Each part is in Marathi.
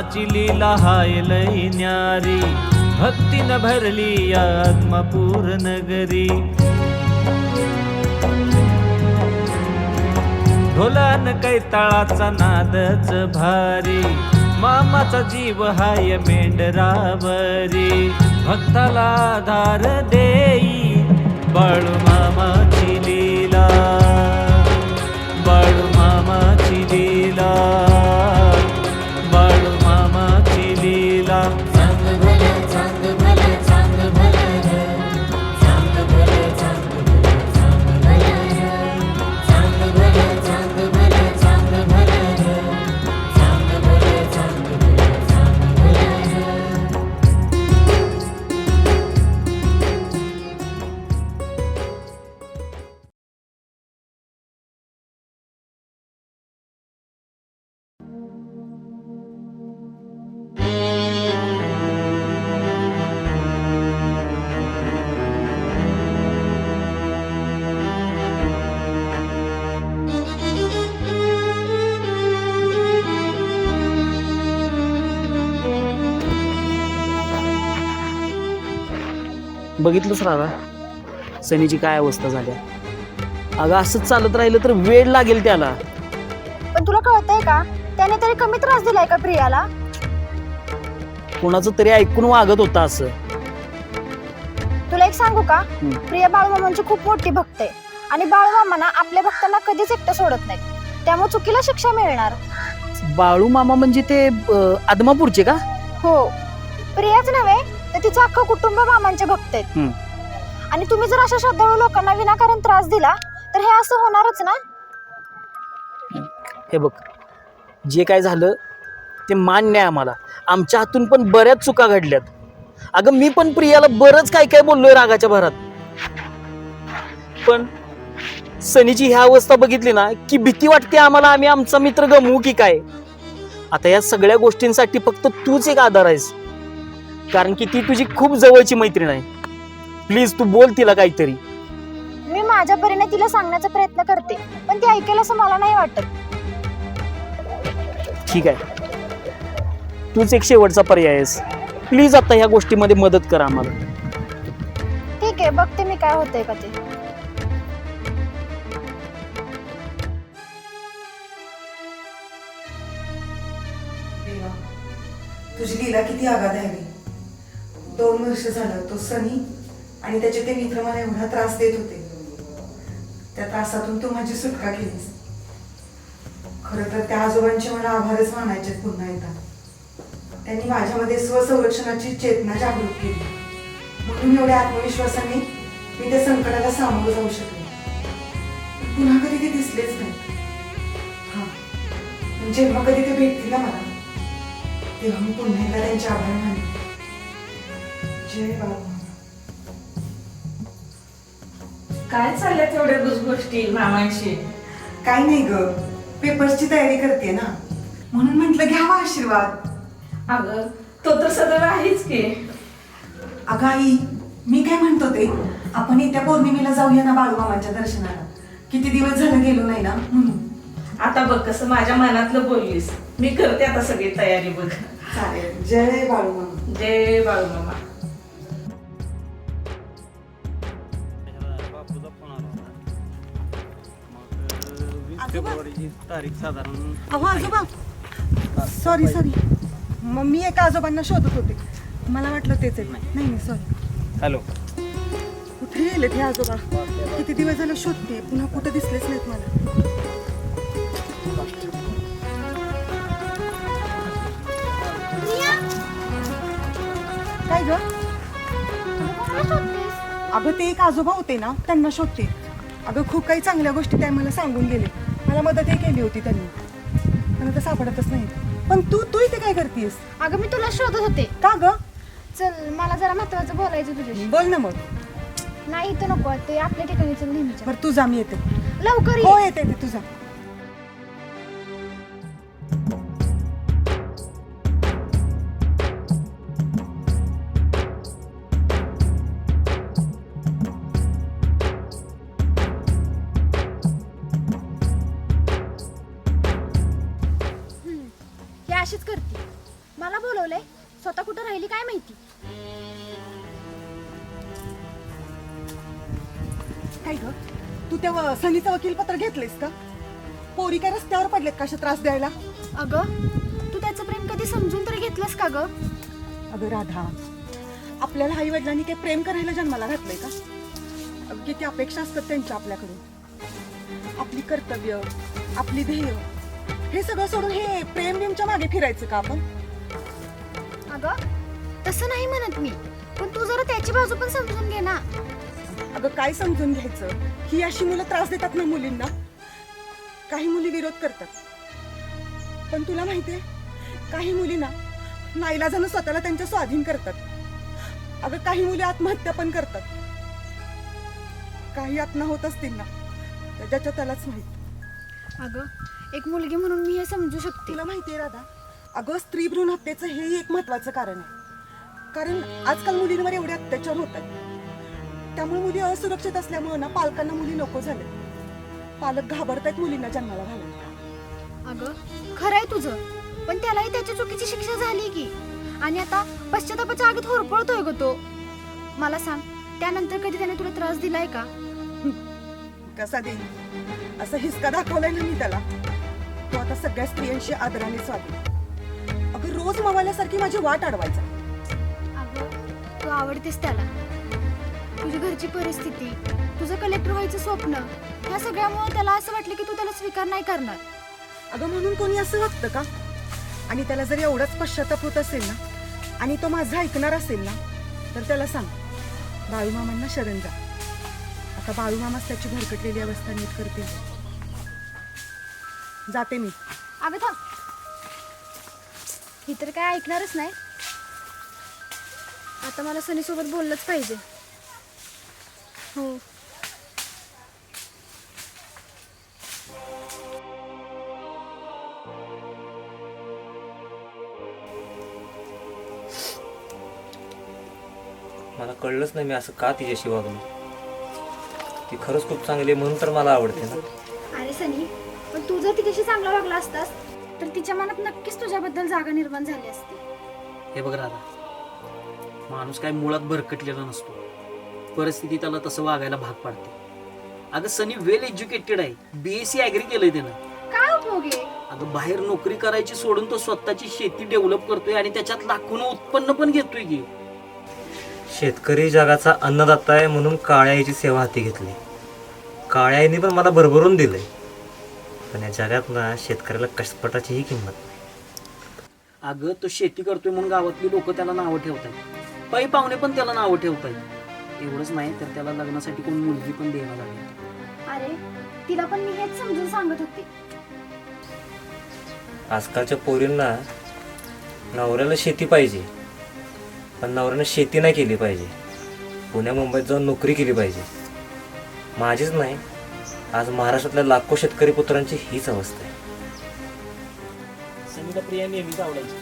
मामाची लीला हाय लय न्यारी. भक्तीनं भरली आत्मपूर नगरी. ढोलान कैताळाचा नादच भारी. मामाचा जीव हाय मेंढरावरी. भक्ताला आधार देई बाळू मामाची लीला. बघितलंच राहा सनीची काय अवस्था झाल्या अगं असंच चालत राहिलं तर वेळ लागेल त्याला. पण तुला कळतंय का? त्याने तरी कमी त्रास दिलाय का प्रियाला? कोणाचं तरी ऐकून वागत होता असं. तुला एक सांगू का? हम्म. प्रिया बाळूमामांची खूप मोठी भक्त आहे. आणि बाळूमामांना आपल्या भक्तांना कधीच एकटं सोडत नाहीत. त्यामुळे चुकीला शिक्षा मिळणार. बाळू मामा म्हणजे ते अं, आदमापूरचे का? हो. प्रियाच नव्हे तर तिचं अख्खं कुटुंब मामांचे भक्त आहेत. हम्म. आणि तुम्ही जर अशा श्रद्धाळू लोकांना विनाकारण त्रास दिला तर हे असं होणारच ना? हे बघ जे काय झालं ते मान्य आहे आम्हाला. आमच्या हातून पण बऱ्याच चुका घडल्यात. अगं मी पण प्रियाला बरंच काय काय बोललोय रागाच्या भरात. पण सनीची ह्या अवस्था बघितली ना की भीती वाटते आम्हाला आम्ही आमचा मित्र गमवू की काय? आता या सगळ्या गोष्टींसाठी फक्त तूच एक आधार आहेस. कारण की ती तुझी खूप जवळची मैत्रीण आहे. प्लीज तू बोल तिला काहीतरी. मी माझ्या परीने तिला सांगण्याचा प्रयत्न करते पण ती ऐकेल असं मला नाही वाटत. ठीक आहे. तूच एक शेवटचा पर्याय आहेस. प्लीज आता ह्या गोष्टीमध्ये मदत कर आम्हाला. ठीक आहे बघते मी काय होतंय का ते. तुझी लीला किती आघात आहे? दोन वर्ष झालं तो सनी आणि त्याचे ते मित्र मला एवढा त्रास देत होते. त्या त्रासातून तू माझी सुटका केलीस. खरं तर त्या आजोबांचे मला आभारच मानायचे पुन्हा एकदा. त्यांनी माझ्यामध्ये स्वसंरक्षणाची चेतना जागृत केली. म्हणून एवढ्या आत्मविश्वासाने मी त्या संकटाला सामोरं जाऊ शकले. पुन्हा कधी ते दिसलेच नाही. हा जेव्हा कधी ते भेटतील ना मला तेव्हा मी पुन्हा एकदा त्यांचे आभार मानले जय बाबा. काय चालल्या तेवढ्या गोष्टी मामांशी? काय नाही ग. पेपर्सची तयारी करते ना. म्हणून म्हंटल घ्यावा आशीर्वाद. अगं तो तर सदैव आहेच की. अगं आई मी काय म्हणतो ते? आपण येत्या पौर्णिमेला जाऊया ना बाळूमामाच्या दर्शनाला. किती दिवस झालं गेलो नाही ना म्हणून. आता बघ कसं माझ्या मनातलं बोललीस. मी करते आता सगळी तयारी बघ. चालेल. जय बाळूमामा जय बाळू मामा. फेब्रुवारीची तारीख साधारण अहो आजोबा. सॉरी सॉरी मग मी एका आजोबांना शोधत होते. मला वाटलं तेच आहे. नाही नाही सॉरी हॅलो कुठे गेले ते आजोबा? किती दिवस झालं शोधते. पुन्हा कुठं दिसलेच नाहीत मला. काय ग? अगं ते एक आजोबा होते ना त्यांना शोधते. अगं खूप काही चांगल्या गोष्टी त्या मला सांगून गेले. मला मदतही केली होती त्यांनी. पण आता सापडतच नाही. पण तू तू इथे काय करतेस अगं मी तुला शोधत होते. का ग? चल मला जरा महत्वाचं बोलायचं तुझ्याशी. बोल ना मग. नाही इथं नको ते आपल्या ठिकाणी चल नेहमीच्या बरं तू जा मी येते. लवकर ये. हो येते येते तुझा ही त्या सनीचं वकीलपत्र घेतलेस का? पोरी काय रस्त्यावर पडलेत का अशा त्रास द्यायला? अगं तू त्याचं प्रेम कधी समजून तरी घेतलंस का ग? अगं राधा आपल्याला आई वडिलांनी काही प्रेम करायला जन्माला घातलंय का? अगं किती अपेक्षा असतात त्यांच्या आपल्याकडून. आपली कर्तव्य आपली ध्येय हे सगळं सोडून हे प्रेम बिमच्या मागे फिरायचं का आपण? अगं तसं नाही म्हणत मी पण तू जरा त्याची बाजू पण समजून घे ना. अगं काय समजून घ्यायचं? ही अशी मुलं त्रास देतात ना मुलींना? काही मुली विरोध करतात. पण तुला माहितीये काही मुलींना नाईलाजानं स्वतःला त्यांच्या स्वाधीन करतात. अगं काही मुली आत्महत्या पण करतात. काही आत्मा होत असतील ना तर ज्याच्या त्यालाच माहीत. अगं एक मुलगी म्हणून मी हे समजू शकते. तुला माहितीये राधा अगं स्त्री भ्रूण हत्येचं हे एक महत्वाचं कारण आहे. कारण आजकाल मुलींवर एवढे अत्याचार होत आहेत. त्यामुळे मुली असुरक्षित असल्यामुळे ना पालकांना मुली नको झाले. पालक घाबरतायत मुलींना जन्माला घालायला. अगं खरं आहे तुझं. पण त्यालाही त्याच्या चुकीची शिक्षा झाली की. आणि आता पश्चातापाच्या आगीत होरपळतोय ग तो. मला सांग त्यानंतर कधी त्याने तुला त्रास दिलाय का? कसा देईल असं हिसका दाखवलाय ना मी त्याला. तो आता सगळ्या स्त्रियांशी आदराने स्वागत अगं रोज मवाल्यासारखी माझी वाट अडवायचा अगं तू आवडतेस त्याला. तुझी घरची परिस्थिती तुझं कलेक्टर व्हायचं स्वप्न ह्या सगळ्यामुळे त्याला असं वाटलं की तू त्याला स्वीकार नाही करणार. अगं म्हणून कोणी असं वागतं का? आणि त्याला जर एवढाच पश्चाताप होत असेल ना आणि तो माझा ऐकणार असेल ना तर त्याला सांग बाळूमामांना शरण जा. आता बाळूमामाच त्याची भरकटलेली अवस्था नीट करते जाते मी. अगं थांब. ही तर काय ऐकणारच नाही. आता मला सनीसोबत बोललंच पाहिजे. हो. मला कळलंच नाही मी असं का तिच्याशी वागलो. ती खरंच खूप चांगली आहे म्हणून तर मला आवडते ना. अरे सनी पण तू जर तिच्याशी चांगला वागला असतास तर तिच्या मनात नक्कीच तुझ्याबद्दल जागा निर्माण झाली असती. हे बघ राधा माणूस काय मुळात भरकटलेला नसतो. परिस्थिती त्याला तसं वागायला भाग पाडते. अगं सनी वेल एज्युकेटेड आहे. बीएससी ऍग्री केलंय त्यानं. काय उपयोग आहे? अगं बाहेर नोकरी करायची सोडून तो स्वतःची शेती डेव्हलप करतोय आणि त्याच्यात लाखोनं उत्पन्न पण घेतोय की. शेतकरी जगाचा अन्नदाता आहे म्हणून काळ्या आईची सेवा हाती घेतली. काळ्या आईने पण मला भरभरून दिलंय. पण या जगात ना शेतकऱ्याला कष्टपटाचीही किंमत नाही. अगं तो शेती करतोय म्हणून गावातली लोक त्याला नावं ठेवतात पै पाहुणे पण त्याला नावं ठेवतात एवढंच नाही तर त्याला लग्नासाठी कोण मुलगी पण देणार झाली अरे तिला पण मी हेच समजून सांगत होते. आजकालच्या पोरींना नवऱ्याला शेती पाहिजे पण नवऱ्यानं शेती नाही केली पाहिजे. पुण्या मुंबईत जाऊन नोकरी केली पाहिजे. माझीच नाही आज महाराष्ट्रातल्या लाखो शेतकरी पुत्रांची हीच अवस्था आहे. सनीला प्रिया नेहमीच आवडायची.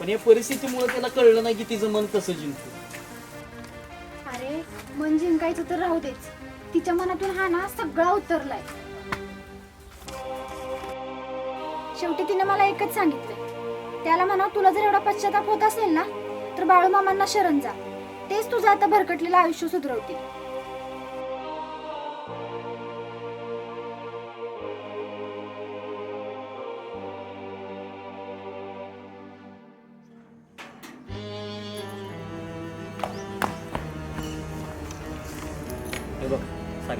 पण या परिस्थितीमुळे त्याला कळलं नाही की तिचं मन कसं जिंकतो. म्हणजे मन जिंकायचं तर राहू देच. तिच्या मनातून हा ना सगळा उतरलाय. शेवटी तिने मला एकच सांगितलंय त्याला म्हणा तुला जर एवढा पश्चाताप होत असेल ना तर बाळूमामांना शरण जा. तेच तुझं आता भरकटलेलं आयुष्य सुधरवतील.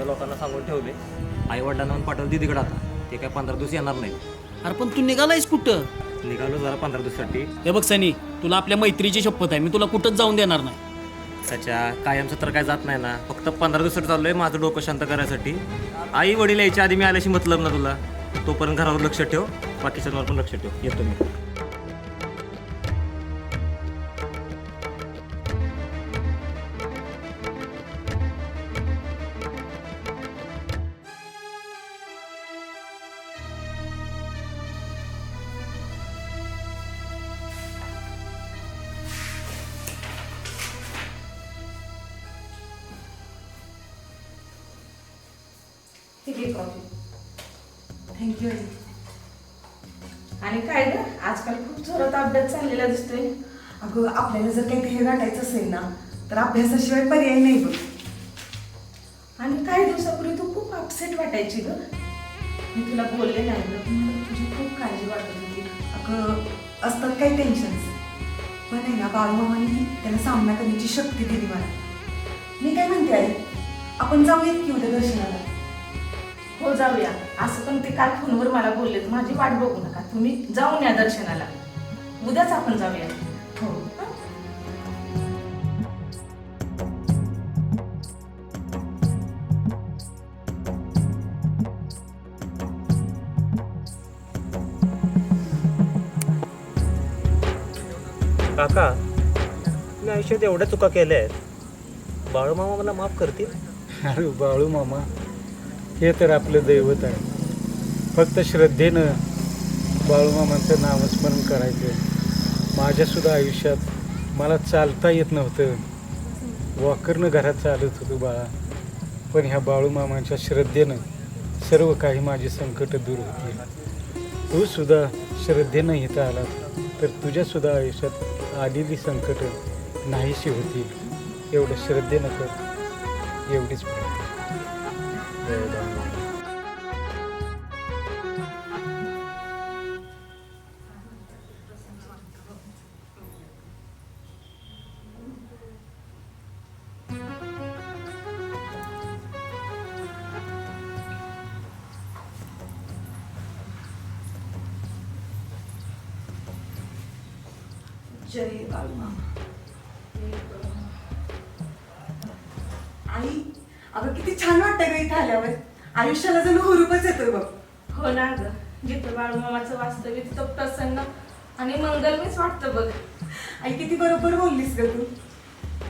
लोकांना सांगून ठेवले. आई वडिलांना पण पाठवलं दीदीकडे आता. ते काय पंधरा दिवस येणार नाही अरे पण तू निघालायस कुठं? निघालो जरा पंधरा दिवसासाठी. हे बघ सनी तुला आपल्या मैत्रीची शपथ आहे. मी तुला कुठंच जाऊन देणार नाही. त्याच्या कायमचं तर काय जात नाही ना. फक्त पंधरा दिवसासाठी चाललोय माझं डोकं शांत करायसाठी. आई वडील यायच्या आधी मी आल्याशी मतलब ना तुला. तोपर्यंत घरावर लक्ष ठेव. बाकीच्यांवर पण लक्ष ठेव. येतो मी. आई चाललेला दिसतोय. अगं आपल्याला जर काही ध्येय गाठायचं असेल ना तर अभ्यासाशिवाय पर्याय नाही बघ. आणि काही दिवसापूर्वी तू खूप अपसेट वाटायची ग. मी तुला बोलले नाही ग तुझी खूप काळजी वाटत होती. अगं असतात काही टेन्शन्स पण आहे ना बाळूमामाने त्याला सामना करण्याची शक्ती दिली मला. मी काय म्हणते आई? आपण जाऊयात की उद्या दर्शनाला? हो जाऊया. असं पण ते काल फोनवर मला बोललेत. माझी वाट बघू नका. तुम्ही जाऊन या दर्शनाला. उद्याच आपण जाऊया. हो? काका मी आयुष्यात एवढ्या चुका केल्या आहेत. बाळूमामा मला माफ करतील? अरे बाळू मामा हे तर आपलं दैवत आहे. फक्त श्रद्धेनं बाळूमामांचं नामस्मरण करायचं माझ्यासुद्धा आयुष्यात मला चालता येत नव्हतं. वॉकरनं घरात चालत होतो बाळा. पण ह्या बाळूमामांच्या श्रद्धेनं सर्व काही माझी संकट दूर होतील तू सुद्धा श्रद्धेनं इथं आला तर तुझ्यासुद्धा आयुष्यात आलेली संकटं नाहीशी होतील. एवढं श्रद्धेनं कर. एवढीच जय बाळूमामा आई अगं किती छान वाटतंय ग इथं आल्यावर. आयुष्याला जणू हुरूपच येतोय बघ. हो ना ग. जिथं बाळूमामाचं वास्तव्य तिथं प्रसन्न आणि मंगलमीच वाटतं बघ. आई किती बरोबर बोललीस ग तू.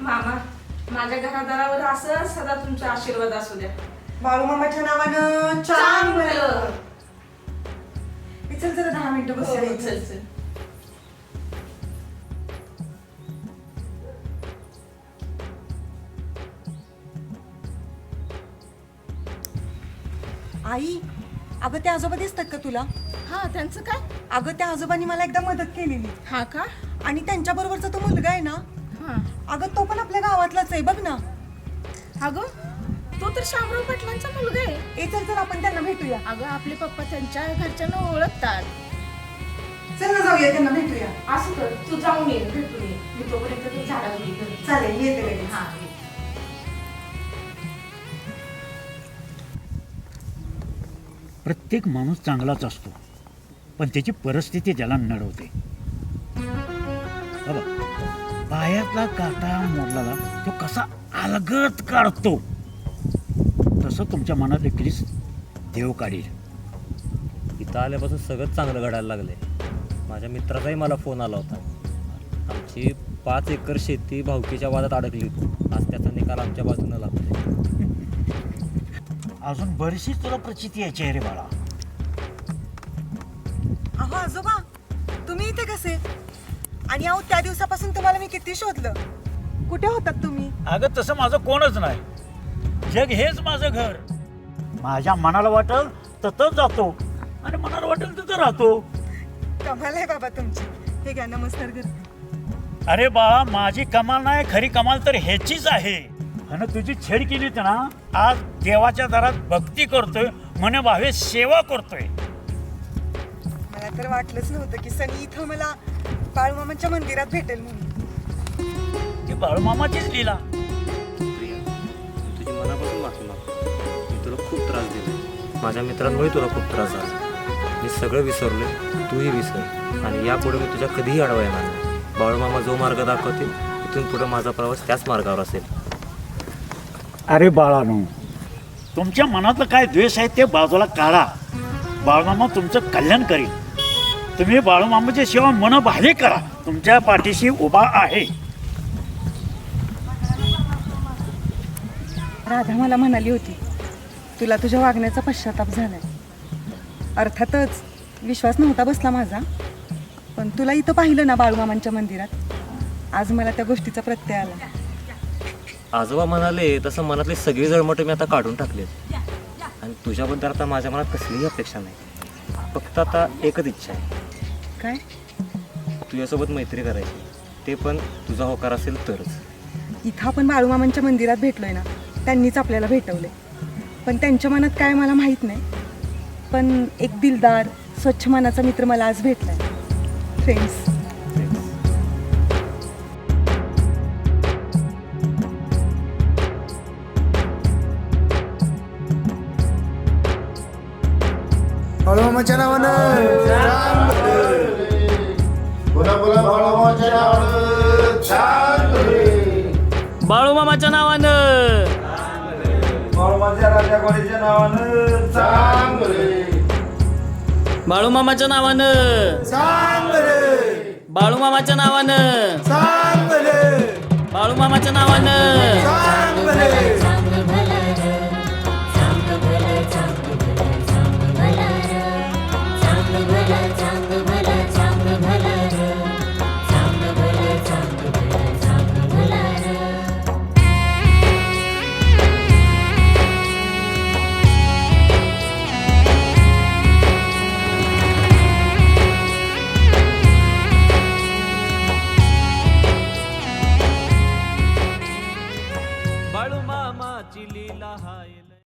मामा माझ्या घरादारावर असं सदा तुमचा आशीर्वाद असू द्या. बाळूमामाच्या नावानं चांगलं. चल जरा दहा मिनिटं बसूया हो, चल चल. आई अगं त्या आजोबा दिसतात का तुला? हा त्यांचं काय? अगं त्या आजोबांनी मला एकदा मदत केलेली. हा का? आणि त्यांच्या बरोबरचा तो मुलगा आहे ना हा. अगं तो पण आपल्या गावातलाच आहे बघ ना. अगं तो तर शामराव पाटलांचा मुलगा आहे. ए चल चल आपण त्यांना भेटूया. अगं आपले पप्पा त्यांच्या घरच्यांना ओळखतात. चल ना जाऊया त्यांना भेटूया. असं कर तू जाऊन ये भेटून ये. मी तोपर्यंत ते झाडावर येते चालेल येते लगेच. हा प्रत्येक माणूस चांगलाच असतो. पण त्याची परिस्थिती त्याला नडवते. बाबा पायातला काटा मोडला तो कसा अलगत काढतो. तसं तुमच्या मनात देखील देव काढील. इथं आल्यापासून सगळंच चांगलं घडायला लागले माझ्या मित्राचाही मला फोन आला होता. आमची पाच एकर शेती भावकीच्या वादात अडकली होती. आज त्याचा निकाल आमच्या बाजूनं लागतो अजून बरीचशी तुला प्रचिती यायची आहे रे बाळा. अहो आजोबा तुम्ही इथे कसे? आणि अहो त्या दिवसापासून तुम्हाला मी किती शोधलं? कुठे होतात तुम्ही? अगं तसं माझं कोणच नाही. जग हेच माझं घर. माझ्या मनाला वाटेल ततच जातो. आणि मनाला वाटेल तिथं राहतो. कमाल आहे बाबा तुमची. हे घ्या नमस्कार कर अरे बा माझी कमाल नाही खरी कमाल तर ह्याचीच आहे. आणि तुझी छेड केली होती ना आज देवाच्या दारात भक्ती करतोय म्हणे भावे सेवा करतोय. मला तर वाटलंच नव्हतं की सनी इथं मला बाळूमामांच्या मंदिरात भेटेल म्हणून. ती बाळूमामाचीच लिला. प्रिया मी तुझी मनापासून माफी मागतो मी तुला खूप त्रास दिला माझ्या मित्रांमुळे तुला खूप त्रास झाला. मी सगळं विसरलोय तूही विसर. आणि यापुढे मी तुझ्या कधीही अडवा येणार नाही. बाळूमामा जो मार्ग दाखवतील इथून पुढे माझा प्रवास त्याच मार्गावर असेल. अरे बाळानो. तुमच्या मनातलं काय द्वेष आहे ते बाजूला काढा. बाळूमामा तुमचं कल्याण करील. तुम्ही बाळूमामाची सेवा मन भाले करा. तुमच्या पाठीशी उभा आहे. राधा मला म्हणाली होती तुला तुझ्या वागण्याचा पश्चाताप झालाय. अर्थातच विश्वास नव्हता बसला माझा. पण तुला इथं पाहिलं ना बाळूमामांच्या मंदिरात? आज मला त्या गोष्टीचा प्रत्यय आला. आजोबा म्हणाले तसं मनातले सगळी जळमट मी आता काढून टाकले आणि तुझ्याबद्दल आता माझ्या मनात कसलीही अपेक्षा नाही. फक्त आता एकच इच्छा आहे. काय? तुझ्यासोबत मैत्री करायची. ते पण तुझा होकार असेल तरच. इथं आपण बाळूमामांच्या मंदिरात भेटलोय ना त्यांनीच आपल्याला भेटवले पण त्यांच्या मनात काय मला माहीत नाही. पण एक दिलदार स्वच्छ मनाचा मित्र मला आज भेटलाय. फ्रेंड्स बाळूमामाच्या नावानं बाळूमामाच्या नावानं बाळूमामाच्या नावानं बाळूमामाच्या नावानं बाळूमामाच्या नावानं